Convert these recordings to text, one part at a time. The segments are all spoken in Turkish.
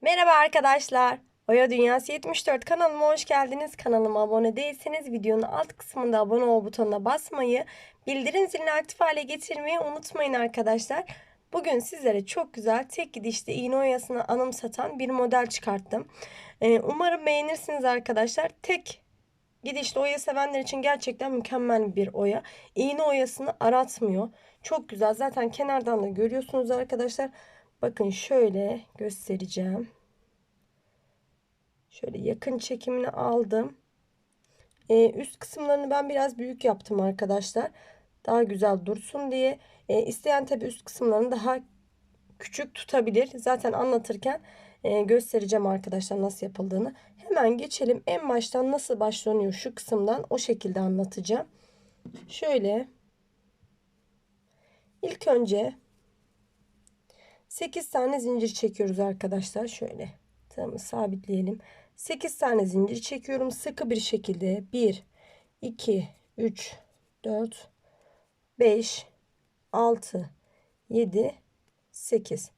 Merhaba arkadaşlar. Oya Dünyası 74 kanalıma hoş geldiniz. Kanalıma abone değilseniz videonun alt kısmında abone ol butonuna basmayı, bildirim zilini aktif hale getirmeyi unutmayın arkadaşlar. Bugün sizlere çok güzel tek gidişte iğne oyasını anımsatan bir model çıkarttım. Ee, umarım beğenirsiniz arkadaşlar. Tek gidişli oya sevenler için gerçekten mükemmel bir oya. İğne oyasını aratmıyor. Çok güzel. Zaten kenardan da görüyorsunuz arkadaşlar. Bakın şöyle göstereceğim. Şöyle yakın çekimini aldım. Ee, üst kısımlarını ben biraz büyük yaptım arkadaşlar. Daha güzel dursun diye. Ee, isteyen tabi üst kısımlarını daha küçük tutabilir. Zaten anlatırken e, göstereceğim arkadaşlar nasıl yapıldığını. Hemen geçelim. En baştan nasıl başlanıyor şu kısımdan o şekilde anlatacağım. Şöyle. İlk önce 8 tane zincir çekiyoruz arkadaşlar. Şöyle tığımı sabitleyelim. 8 tane zincir çekiyorum. Sıkı bir şekilde 1, 2, 3, 4, 5, 6, 7, 8.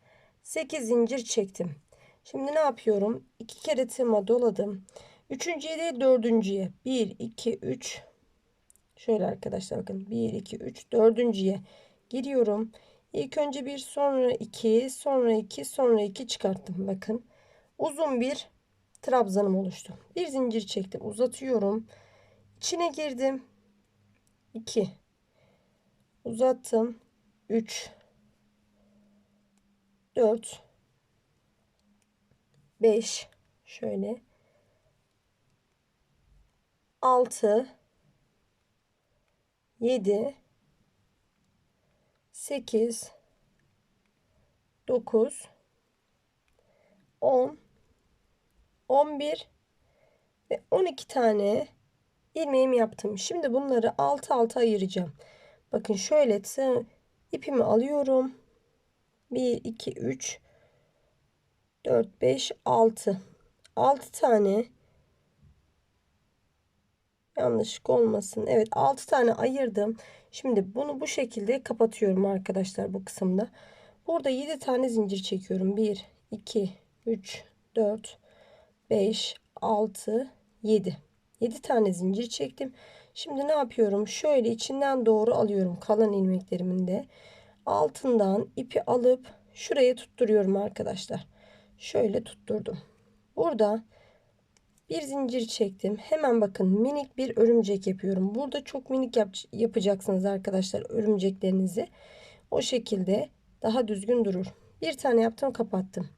8 zincir çektim. Şimdi ne yapıyorum? 2 kere tığıma doladım. Üçüncüye de dördüncüye. 1, 2, 3. Şöyle arkadaşlar bakın. 1, 2, 3. Dördüncüye giriyorum. İlk önce bir sonra iki sonra iki sonra iki çıkarttım. Bakın uzun bir trabzanım oluştu. Bir zincir çektim uzatıyorum. İçine girdim. 2 uzattım. 3 4 5 şöyle 6 7 8 9 10 11 ve 12 tane ilmeğimi yaptım. Şimdi bunları alt alta ayıracağım. Bakın şöyle ipimi alıyorum. 1 2 3 4 5 6 6 tane yanlışlık olmasın. Evet 6 tane ayırdım. Şimdi bunu bu şekilde kapatıyorum arkadaşlar bu kısımda. Burada 7 tane zincir çekiyorum. 1, 2, 3, 4, 5, 6, 7. 7 tane zincir çektim. Şimdi ne yapıyorum? Şöyle içinden doğru alıyorum kalan ilmeklerimin de. Altından ipi alıp şuraya tutturuyorum arkadaşlar. Şöyle tutturdum. Burada bir zincir çektim. Hemen bakın minik bir örümcek yapıyorum. Burada çok minik yap yapacaksınız arkadaşlar örümceklerinizi. O şekilde daha düzgün durur. Bir tane yaptım kapattım.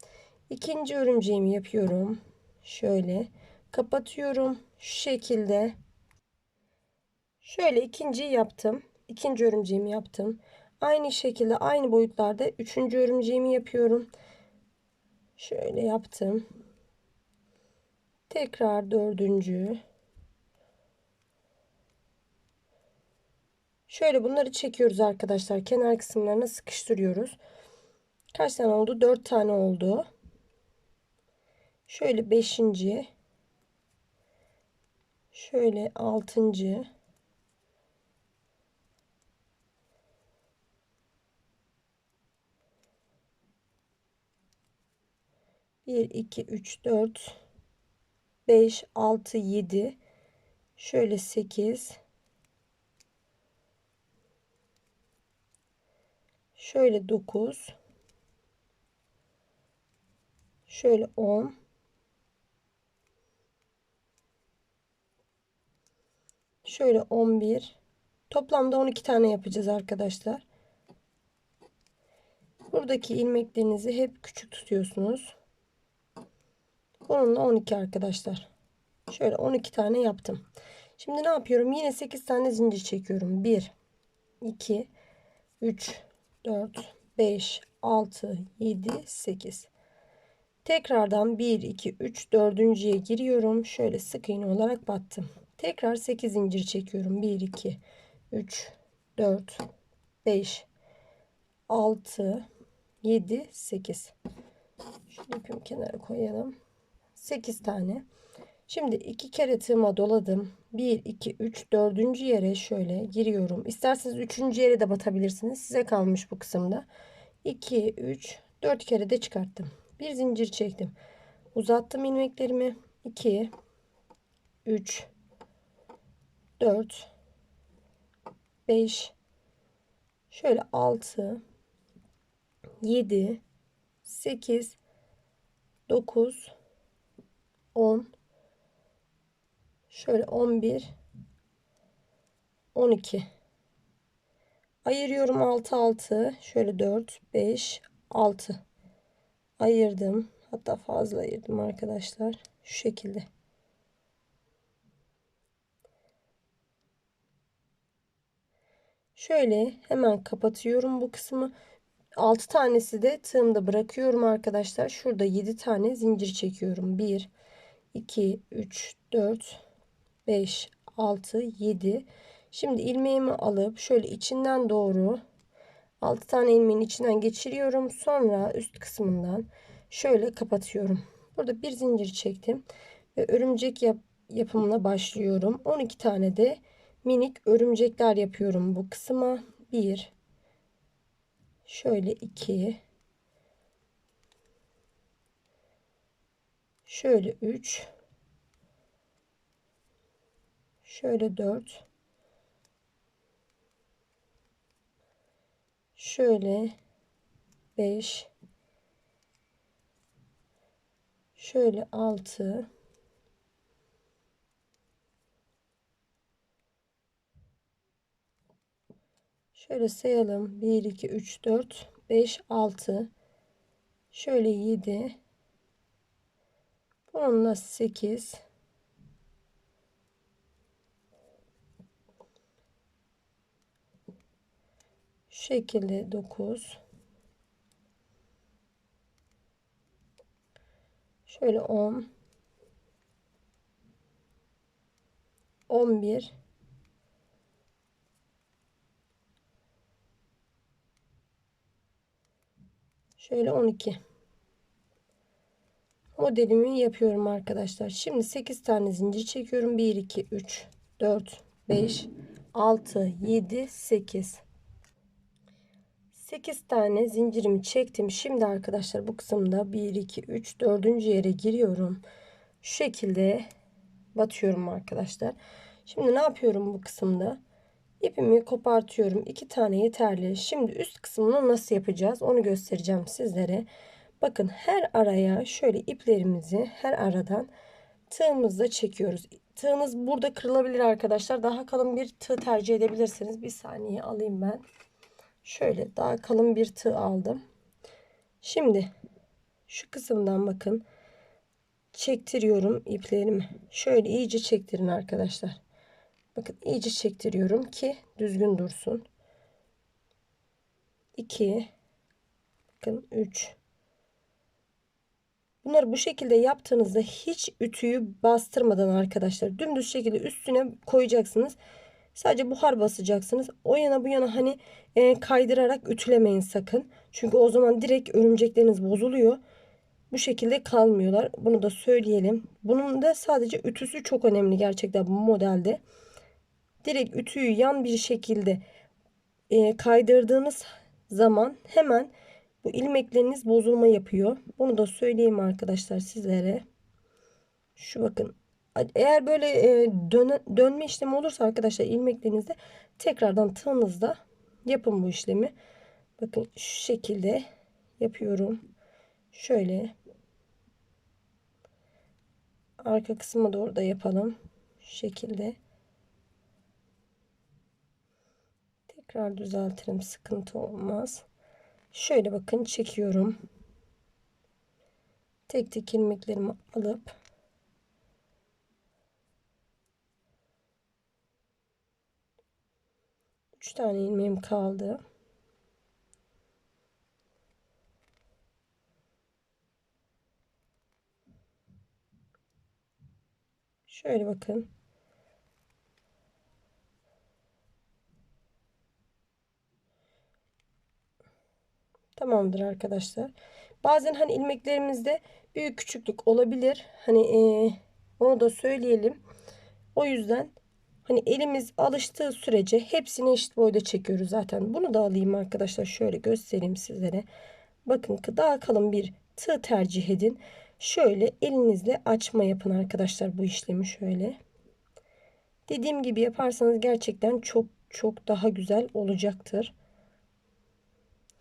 İkinci örümceğimi yapıyorum. Şöyle kapatıyorum. Şu şekilde. Şöyle ikinciyi yaptım. İkinci örümceğimi yaptım. Aynı şekilde aynı boyutlarda üçüncü örümceğimi yapıyorum. Şöyle yaptım. Tekrar dördüncü. Şöyle bunları çekiyoruz arkadaşlar. Kenar kısımlarına sıkıştırıyoruz. Kaç tane oldu? Dört tane oldu. Şöyle beşinci. Şöyle altıncı. Bir, iki, üç, dört. 5, 6, 7, şöyle 8, şöyle 9, şöyle 10, şöyle 11, toplamda 12 tane yapacağız arkadaşlar. Buradaki ilmeklerinizi hep küçük tutuyorsunuz. Bununla 12 arkadaşlar. Şöyle 12 tane yaptım. Şimdi ne yapıyorum? Yine 8 tane zincir çekiyorum. 1, 2, 3, 4, 5, 6, 7, 8. Tekrardan 1, 2, 3, dördüncüye giriyorum. Şöyle sık iğne olarak battım. Tekrar 8 zincir çekiyorum. 1, 2, 3, 4, 5, 6, 7, 8. Şunu ipimi kenara koyalım. 8 tane. Şimdi iki kere tığıma doladım. 1, 2, 3, 4. yere şöyle giriyorum. İsterseniz 3. yere de batabilirsiniz. Size kalmış bu kısımda. 2, 3, 4 kere de çıkarttım. Bir zincir çektim. Uzattım ilmeklerimi. 2 3 4 5 şöyle 6 7 8 9 10 şöyle 11 12 ayırıyorum 6 6 şöyle 4 5 6 ayırdım. Hatta fazla ayırdım arkadaşlar. Şu şekilde. Şöyle hemen kapatıyorum bu kısmı. 6 tanesi de tığımda bırakıyorum arkadaşlar. Şurada 7 tane zincir çekiyorum. 1 2 3 4 5 6 7 şimdi ilmeğimi alıp şöyle içinden doğru 6 tane ilmeğin içinden geçiriyorum. Sonra üst kısmından şöyle kapatıyorum. Burada bir zincir çektim ve örümcek yap yapımına başlıyorum. 12 tane de minik örümcekler yapıyorum bu kısma. 1 şöyle 2 şöyle 3 şöyle 4 şöyle 5 şöyle 6 şöyle sayalım. 1 2 3 4 5 6 şöyle 7 bununla 8 Şu şekilde 9 şöyle 10 11 şöyle 12 modelimi yapıyorum arkadaşlar şimdi 8 tane zincir çekiyorum 1 2 3 4 5 6 7 8 8 tane zincirimi çektim. Şimdi arkadaşlar bu kısımda 1 2 3 4. yere giriyorum. Şu şekilde batıyorum arkadaşlar. Şimdi ne yapıyorum bu kısımda? İpimi kopartıyorum. 2 tane yeterli. Şimdi üst kısmını nasıl yapacağız? Onu göstereceğim sizlere. Bakın her araya şöyle iplerimizi her aradan tığımızla çekiyoruz. Tığınız burada kırılabilir arkadaşlar. Daha kalın bir tığ tercih edebilirsiniz. Bir saniye alayım ben. Şöyle daha kalın bir tığ aldım. Şimdi şu kısımdan bakın çektiriyorum iplerimi. Şöyle iyice çektirin arkadaşlar. Bakın iyice çektiriyorum ki düzgün dursun. 2 bakın 3 Bunları bu şekilde yaptığınızda hiç ütüyü bastırmadan arkadaşlar dümdüz şekilde üstüne koyacaksınız. Sadece buhar basacaksınız. O yana bu yana hani e, kaydırarak ütülemeyin sakın. Çünkü o zaman direkt örümcekleriniz bozuluyor. Bu şekilde kalmıyorlar. Bunu da söyleyelim. Bunun da sadece ütüsü çok önemli gerçekten bu modelde. Direkt ütüyü yan bir şekilde e, kaydırdığınız zaman hemen bu ilmekleriniz bozulma yapıyor. Bunu da söyleyeyim arkadaşlar sizlere. Şu bakın eğer böyle e, dön dönme işlemi olursa arkadaşlar ilmeklerinizde tekrardan tığınızda yapın bu işlemi. Bakın şu şekilde yapıyorum. Şöyle arka kısma doğru da yapalım. Şu şekilde. Tekrar düzeltirim. Sıkıntı olmaz. Şöyle bakın çekiyorum. Tek tek ilmeklerimi alıp 3 tane ilmeğim kaldı. Şöyle bakın. Tamamdır arkadaşlar. Bazen hani ilmeklerimizde büyük küçüklük olabilir. Hani e, onu da söyleyelim. O yüzden Hani elimiz alıştığı sürece hepsini eşit boyda çekiyoruz zaten. Bunu da alayım arkadaşlar. Şöyle göstereyim sizlere. Bakın daha kalın bir tığ tercih edin. Şöyle elinizle açma yapın arkadaşlar bu işlemi şöyle. Dediğim gibi yaparsanız gerçekten çok çok daha güzel olacaktır.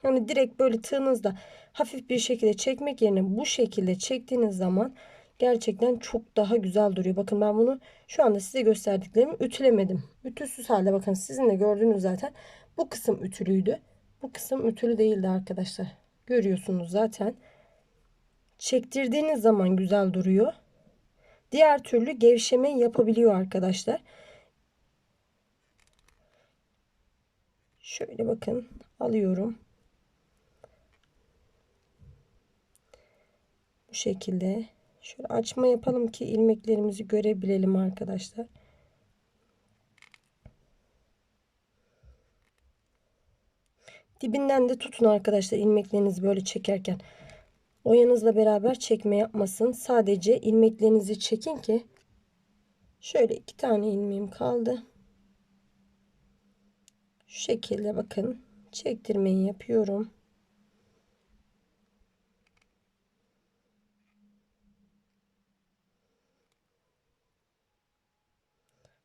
Hani direkt böyle tığınızda hafif bir şekilde çekmek yerine bu şekilde çektiğiniz zaman gerçekten çok daha güzel duruyor. Bakın ben bunu şu anda size gösterdiklerimi ütülemedim. Ütüsüz halde bakın sizin de gördüğünüz zaten bu kısım ütülüydü. Bu kısım ütülü değildi arkadaşlar. Görüyorsunuz zaten. Çektirdiğiniz zaman güzel duruyor. Diğer türlü gevşeme yapabiliyor arkadaşlar. Şöyle bakın alıyorum. Bu şekilde. Şöyle açma yapalım ki ilmeklerimizi görebilelim arkadaşlar. Dibinden de tutun arkadaşlar ilmeklerinizi böyle çekerken. Oyanızla beraber çekme yapmasın. Sadece ilmeklerinizi çekin ki şöyle iki tane ilmeğim kaldı. Şu şekilde bakın çektirmeyi yapıyorum.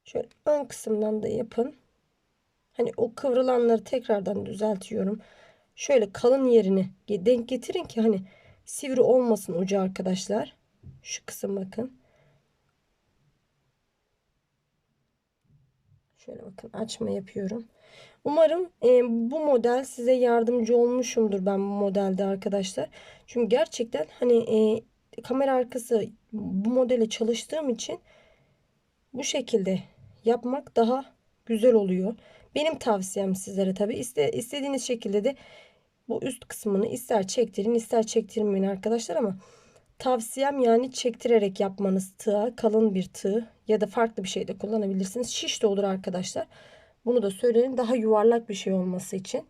Şöyle ön kısımdan da yapın. Hani o kıvrılanları tekrardan düzeltiyorum. Şöyle kalın yerini denk getirin ki hani sivri olmasın ucu arkadaşlar. Şu kısım bakın. Şöyle bakın açma yapıyorum. Umarım e, bu model size yardımcı olmuşumdur ben bu modelde arkadaşlar. Çünkü gerçekten hani e, kamera arkası bu modele çalıştığım için bu şekilde yapmak daha güzel oluyor. Benim tavsiyem sizlere tabi iste, istediğiniz şekilde de bu üst kısmını ister çektirin ister çektirmeyin arkadaşlar ama tavsiyem yani çektirerek yapmanız tığa kalın bir tığ ya da farklı bir şey de kullanabilirsiniz. Şiş de olur arkadaşlar. Bunu da söyleyin daha yuvarlak bir şey olması için.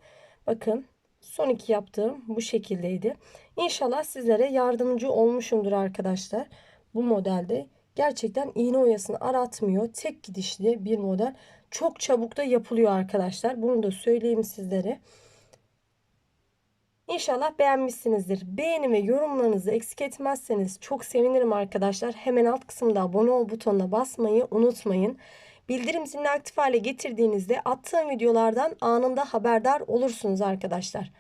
Bakın son iki yaptığım bu şekildeydi. İnşallah sizlere yardımcı olmuşumdur arkadaşlar. Bu modelde gerçekten iğne oyasını aratmıyor. Tek gidişli bir model. Çok çabuk da yapılıyor arkadaşlar. Bunu da söyleyeyim sizlere. İnşallah beğenmişsinizdir. Beğeni ve yorumlarınızı eksik etmezseniz çok sevinirim arkadaşlar. Hemen alt kısımda abone ol butonuna basmayı unutmayın. Bildirim zilini aktif hale getirdiğinizde attığım videolardan anında haberdar olursunuz arkadaşlar.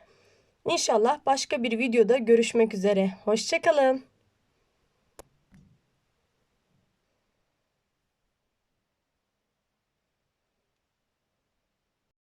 İnşallah başka bir videoda görüşmek üzere. Hoşçakalın.